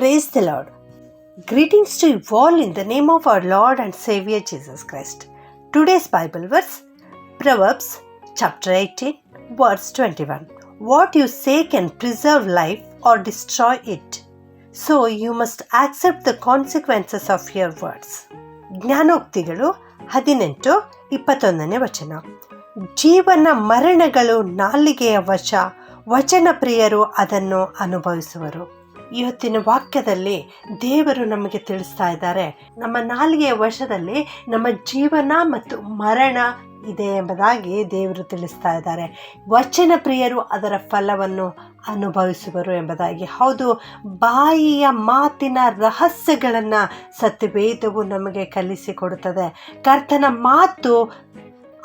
Praise the Lord. Greetings to you all in the name of our Lord and Savior Jesus Christ. Today's Bible verse Proverbs chapter 18, verse 21. What you say can preserve life or destroy it. So you must accept the consequences of your words. ಜ್ಞಾನೋಕ್ತಿಗಳು ಹದಿನೆಂಟು ಇಪ್ಪತ್ತೊಂದನೇ ವಚನ ಜೀವನ ಮರಣಗಳು ನಾಲಿಗೆಯ ವಶ ವಚನ ಪ್ರಿಯರು ಅದನ್ನು ಅನುಭವಿಸುವರು ಇವತ್ತಿನ ವಾಕ್ಯದಲ್ಲಿ ದೇವರು ನಮಗೆ ತಿಳಿಸ್ತಾ ಇದ್ದಾರೆ, ನಮ್ಮ ನಾಲಿಗೆಯ ವಶದಲ್ಲಿ ನಮ್ಮ ಜೀವನ ಮತ್ತು ಮರಣ ಇದೆ ಎಂಬುದಾಗಿ ದೇವರು ತಿಳಿಸ್ತಾ ಇದ್ದಾರೆ. ವಚನ ಪ್ರಿಯರು ಅದರ ಫಲವನ್ನು ಅನುಭವಿಸುವರು ಎಂಬುದಾಗಿ. ಹೌದು, ಬಾಯಿಯ ಮಾತಿನ ರಹಸ್ಯಗಳನ್ನು ಸತ್ಯವೇದವು ನಮಗೆ ಕಲಿಸಿಕೊಡುತ್ತದೆ ಕರ್ತನ ಮಾತು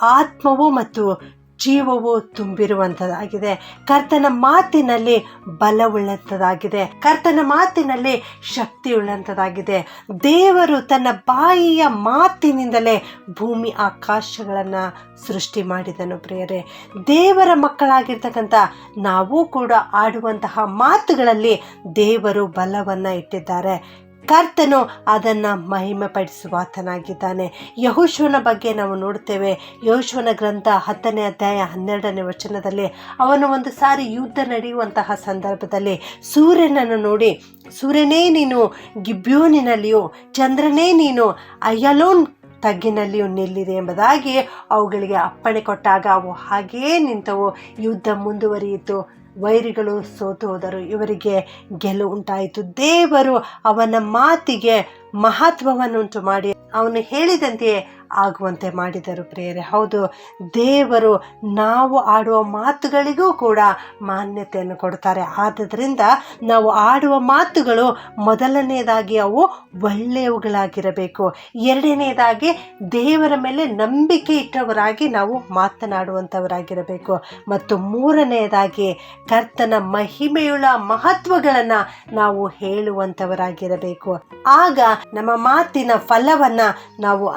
ಆತ್ಮವು ಮತ್ತು ಜೀವವು ತುಂಬಿರುವಂಥದ್ದಾಗಿದೆ ಕರ್ತನ ಮಾತಿನಲ್ಲಿ ಬಲವುಳ್ಳಂಥದ್ದಾಗಿದೆ ಕರ್ತನ ಮಾತಿನಲ್ಲಿ ಶಕ್ತಿ ಉಳ್ಳಂಥದ್ದಾಗಿದೆ ದೇವರು ತನ್ನ ಬಾಯಿಯ ಮಾತಿನಿಂದಲೇ ಭೂಮಿ ಆಕಾಶಗಳನ್ನು ಸೃಷ್ಟಿ ಮಾಡಿದನು ಪ್ರಿಯರೇ. ದೇವರ ಮಕ್ಕಳಾಗಿರ್ತಕ್ಕಂಥ ನಾವು ಕೂಡ ಆಡುವಂತಹ ಮಾತುಗಳಲ್ಲಿ ದೇವರು ಬಲವನ್ನು ಇಟ್ಟಿದ್ದಾರೆ. ಕರ್ತನು ಅದನ್ನು ಮಹಿಮೆ ಪಡಿಸುವಾತನಾಗಿದ್ದಾನೆ ಯಹುಶ್ವನ ಬಗ್ಗೆ ನಾವು ನೋಡ್ತೇವೆ. ಯಹೋಶುವನ ಗ್ರಂಥ ಹತ್ತನೇ ಅಧ್ಯಾಯ ಹನ್ನೆರಡನೇ ವಚನದಲ್ಲಿ ಅವನು ಒಂದು ಸಾರಿ ಯುದ್ಧ ನಡೆಯುವಂತಹ ಸಂದರ್ಭದಲ್ಲಿ ಸೂರ್ಯನನ್ನು ನೋಡಿ, ಸೂರ್ಯನೇ ನೀನು ಗಿಬ್ಯೋನಿನಲ್ಲಿಯೂ ಚಂದ್ರನೇ ನೀನು ಅಯ್ಯಲೋನ್ ತಗ್ಗಿನಲ್ಲಿಯೂ ನಿಲ್ಲಿದೆ ಎಂಬುದಾಗಿ ಅವುಗಳಿಗೆ ಅಪ್ಪಣೆ ಕೊಟ್ಟಾಗ ಅವು ಹಾಗೇ ನಿಂತವು. ಯುದ್ಧ ಮುಂದುವರಿಯಿತು. ವೈರಿಗಳು ಸೋತು ಇವರಿಗೆ ಗೆಲುವು ಉಂಟಾಯಿತು. ದೇವರು ಅವನ ಮಾತಿಗೆ ಮಹತ್ವವನ್ನುಂಟು ಮಾಡಿ ಅವನು ಹೇಳಿದಂತೆಯೇ ಆಗುವಂತೆ ಮಾಡಿದರು ಪ್ರಿಯರೇ. ಹೌದು, ದೇವರು ನಾವು ಆಡುವ ಮಾತುಗಳಿಗೂ ಕೂಡ ಮಾನ್ಯತೆಯನ್ನು ಕೊಡ್ತಾರೆ ಆದ್ದರಿಂದ ನಾವು ಆಡುವ ಮಾತುಗಳು ಮೊದಲನೇದಾಗಿ ಅವು ಒಳ್ಳೆಯವುಗಳಾಗಿರಬೇಕು. ಎರಡನೇದಾಗಿ ದೇವರ ಮೇಲೆ ನಂಬಿಕೆ ಇಟ್ಟವರಾಗಿ ನಾವು ಮಾತನಾಡುವಂಥವರಾಗಿರಬೇಕು. ಮತ್ತು ಮೂರನೆಯದಾಗಿ ಕರ್ತನ ಮಹಿಮೆಯುಳ್ಳ ಮಹತ್ವಗಳನ್ನು ನಾವು ಹೇಳುವಂಥವರಾಗಿರಬೇಕು. ಆಗ ನಮ್ಮ ಮಾತಿನ ಫಲವನ್ನ ನಾವು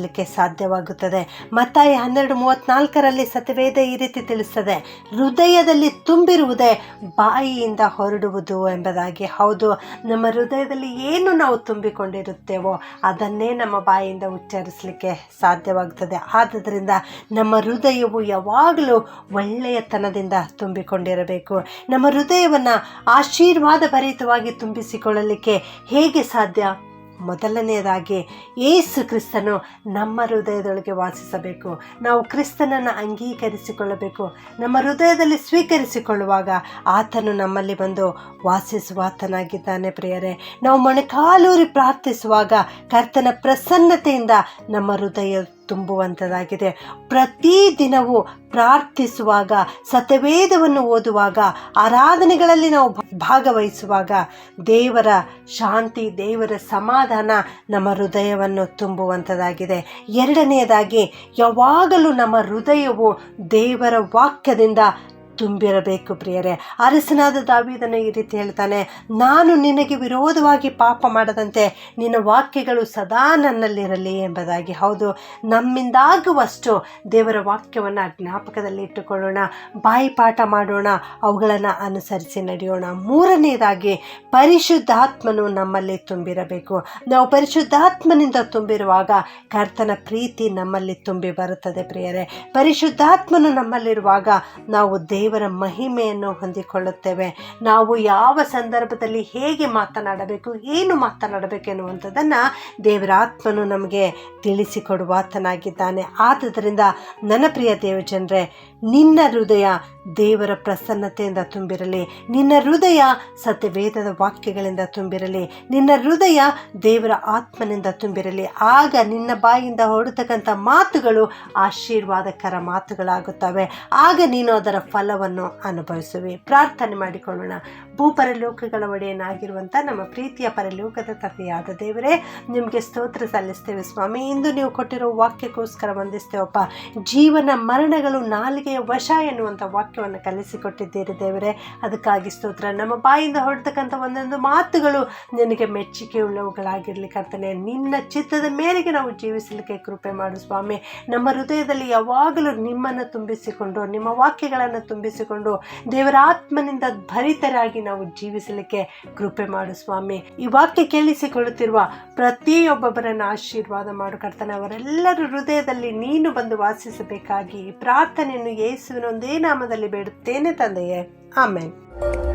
ಅನುಭವಿಸಲಿಕ್ಕೆ ಸಾಧ್ಯವಾಗುತ್ತದೆ. ಮತ್ತಾಯ ಹನ್ನೆರಡು ಮೂವತ್ನಾಲ್ಕರಲ್ಲಿ ಸತ್ಯವೇದ ಈ ರೀತಿ ತಿಳಿಸ್ತದೆ ಹೃದಯದಲ್ಲಿ ತುಂಬಿರುವುದೇ ಬಾಯಿಯಿಂದ ಹೊರಡುವುದು ಎಂಬುದಾಗಿ. ಹೌದು, ನಮ್ಮ ಹೃದಯದಲ್ಲಿ ಏನು ನಾವು ತುಂಬಿಕೊಂಡಿರುತ್ತೇವೋ ಅದನ್ನೇ ನಮ್ಮ ಬಾಯಿಯಿಂದ ಉಚ್ಚರಿಸಲಿಕ್ಕೆ ಸಾಧ್ಯವಾಗುತ್ತದೆ. ಆದ್ದರಿಂದ ನಮ್ಮ ಹೃದಯವು ಯಾವಾಗಲೂ ಒಳ್ಳೆಯತನದಿಂದ ತುಂಬಿಕೊಂಡಿರಬೇಕು. ನಮ್ಮ ಹೃದಯವನ್ನು ಆಶೀರ್ವಾದ ಭರಿತವಾಗಿ ತುಂಬಿಸಿಕೊಳ್ಳಲಿಕ್ಕೆ ಹೇಗೆ ಸಾಧ್ಯ? ಮೊದಲನೆಯದಾಗಿ ಏಸು ಕ್ರಿಸ್ತನು ನಮ್ಮ ಹೃದಯದೊಳಗೆ ವಾಸಿಸಬೇಕು. ನಾವು ಕ್ರಿಸ್ತನನ್ನು ಅಂಗೀಕರಿಸಿಕೊಳ್ಳಬೇಕು. ನಮ್ಮ ಹೃದಯದಲ್ಲಿ ಸ್ವೀಕರಿಸಿಕೊಳ್ಳುವಾಗ ಆತನು ನಮ್ಮಲ್ಲಿ ಬಂದು ವಾಸಿಸುವಾತನಾಗಿದ್ದಾನೆ ಪ್ರಿಯರೇ. ನಾವು ಮೊಣಕಾಲೂರಿ ಪ್ರಾರ್ಥಿಸುವಾಗ ಕರ್ತನ ಪ್ರಸನ್ನತೆಯಿಂದ ನಮ್ಮ ಹೃದಯ ತುಂಬುವಂಥದ್ದಾಗಿದೆ ಪ್ರತಿದಿನವೂ ಪ್ರಾರ್ಥಿಸುವಾಗ ಸತವೇದವನ್ನು ಓದುವಾಗ, ಆರಾಧನೆಗಳಲ್ಲಿ ನಾವು ಭಾಗವಹಿಸುವಾಗ ದೇವರ ಶಾಂತಿ, ದೇವರ ಸಮಾಧಾನ ನಮ್ಮ ಹೃದಯವನ್ನು ತುಂಬುವಂಥದ್ದಾಗಿದೆ ಎರಡನೆಯದಾಗಿ, ಯಾವಾಗಲೂ ನಮ್ಮ ಹೃದಯವು ದೇವರ ವಾಕ್ಯದಿಂದ ತುಂಬಿರಬೇಕು ಪ್ರಿಯರೇ. ಅರಸನಾದ ದಾವಿದನು ಈ ರೀತಿ ಹೇಳ್ತಾನೆ, ನಾನು ನಿನಗೆ ವಿರೋಧವಾಗಿ ಪಾಪ ಮಾಡದಂತೆ ನಿನ್ನ ವಾಕ್ಯಗಳು ಸದಾ ನನ್ನಲ್ಲಿರಲಿ ಎಂಬುದಾಗಿ. ಹೌದು, ನಮ್ಮಿಂದಾಗುವಷ್ಟು ದೇವರ ವಾಕ್ಯವನ್ನು ಜ್ಞಾಪಕದಲ್ಲಿ ಇಟ್ಟುಕೊಳ್ಳೋಣ, ಬಾಯಿಪಾಠ ಮಾಡೋಣ, ಅವುಗಳನ್ನು ಅನುಸರಿಸಿ ನಡೆಯೋಣ. ಮೂರನೆಯದಾಗಿ ಪರಿಶುದ್ಧಾತ್ಮನು ನಮ್ಮಲ್ಲಿ ತುಂಬಿರಬೇಕು. ನಾವು ಪರಿಶುದ್ಧಾತ್ಮನಿಂದ ತುಂಬಿರುವಾಗ ಕರ್ತನ ಪ್ರೀತಿ ನಮ್ಮಲ್ಲಿ ತುಂಬಿ ಬರುತ್ತದೆ ಪ್ರಿಯರೇ. ಪರಿಶುದ್ಧಾತ್ಮನು ನಮ್ಮಲ್ಲಿರುವಾಗ ನಾವು ದೇವರ ಮಹಿಮೆಯನ್ನು ಹೊಂದಿಕೊಳ್ಳುತ್ತೇವೆ. ನಾವು ಯಾವ ಸಂದರ್ಭದಲ್ಲಿ ಹೇಗೆ ಮಾತನಾಡಬೇಕು, ಏನು ಮಾತನಾಡಬೇಕು ಎನ್ನುವಂಥದ್ದನ್ನು ದೇವರಾತ್ಮನು ನಮಗೆ ನಮಗೆ ತಿಳಿಸಿಕೊಡುವಾತನಾಗಿದ್ದಾನೆ ಆದುದರಿಂದ, ನನ್ನ ಪ್ರಿಯ ದೇವಜನರೇ, ನಿನ್ನ ಹೃದಯ ದೇವರ ಪ್ರಸನ್ನತೆಯಿಂದ ತುಂಬಿರಲಿ, ನಿನ್ನ ಹೃದಯ ಸತ್ಯವೇದದ ವಾಕ್ಯಗಳಿಂದ ತುಂಬಿರಲಿ, ನಿನ್ನ ಹೃದಯ ದೇವರ ಆತ್ಮನಿಂದ ತುಂಬಿರಲಿ. ಆಗ ನಿನ್ನ ಬಾಯಿಂದ ಹೊರಡತಕ್ಕಂಥ ಮಾತುಗಳು ಆಶೀರ್ವಾದಕರ ಮಾತುಗಳಾಗುತ್ತವೆ. ಆಗ ನೀನು ಅದರ ಫಲವನ್ನು ಅನುಭವಿಸುವೆ. ಪ್ರಾರ್ಥನೆ ಮಾಡಿಕೊಳ್ಳೋಣ. ಭೂಪರಲೋಕಗಳ ಒಡೆಯನಾಗಿರುವಂಥ ನಮ್ಮ ಪ್ರೀತಿಯ ಪರಲೋಕದ ತಂದೆಯಾದ ದೇವರೇ, ನಿಮಗೆ ಸ್ತೋತ್ರ ಸಲ್ಲಿಸ್ತೇವೆ ಸ್ವಾಮಿ. ಇಂದು ನೀವು ಕೊಟ್ಟಿರೋ ವಾಕ್ಯಕ್ಕೋಸ್ಕರ ವಂದಿಸ್ತೇವಪ್ಪ. ಜೀವನ ಮರಣಗಳು ನಾಲಿಗೆ ನಾಲಿಗೆಯ ವಶ ಎನ್ನುವಂಥ ವಾಕ್ಯವನ್ನು ಕಲಿಸಿಕೊಟ್ಟಿದ್ದೀರಿ ದೇವರೇ. ಅದಕ್ಕಾಗಿ ಸ್ತೋತ್ರ. ನಮ್ಮ ಬಾಯಿಂದ ಹೊರಡ್ತಕ್ಕಂಥ ಒಂದೊಂದು ಮಾತುಗಳು ನಿನಗೆ ಮೆಚ್ಚುಗೆ ಕರ್ತನೆ. ನಿನ್ನ ಚಿತ್ತದ ಮೇರೆಗೆ ನಾವು ಜೀವಿಸಲಿಕ್ಕೆ ಕೃಪೆ ಮಾಡು ಸ್ವಾಮಿ. ನಮ್ಮ ಹೃದಯದಲ್ಲಿ ಯಾವಾಗಲೂ ನಿಮ್ಮನ್ನು ತುಂಬಿಸಿಕೊಂಡು, ನಿಮ್ಮ ವಾಕ್ಯಗಳನ್ನು ತುಂಬಿಸಿಕೊಂಡು, ದೇವರ ಆತ್ಮನಿಂದ ಭರಿತರಾಗಿ ನಾವು ಜೀವಿಸಲಿಕ್ಕೆ ಕೃಪೆ ಮಾಡು ಸ್ವಾಮಿ. ಈ ವಾಕ್ಯ ಕೇಳಿಸಿಕೊಳ್ಳುತ್ತಿರುವ ಪ್ರತಿಯೊಬ್ಬೊಬ್ಬರನ್ನು ಆಶೀರ್ವಾದ ಮಾಡು ಕರ್ತನೆ. ಅವರೆಲ್ಲರ ಹೃದಯದಲ್ಲಿ ನೀನು ಬಂದು ವಾಸಿಸಬೇಕಾಗಿ ಪ್ರಾರ್ಥನೆಯನ್ನು ಯೇಸುವಿನ ಒಂದೇ ನಾಮದಲ್ಲಿ ಬೇಡುತ್ತೇನೆ ತಂದೆಯೇ. ಆಮೇಲೆ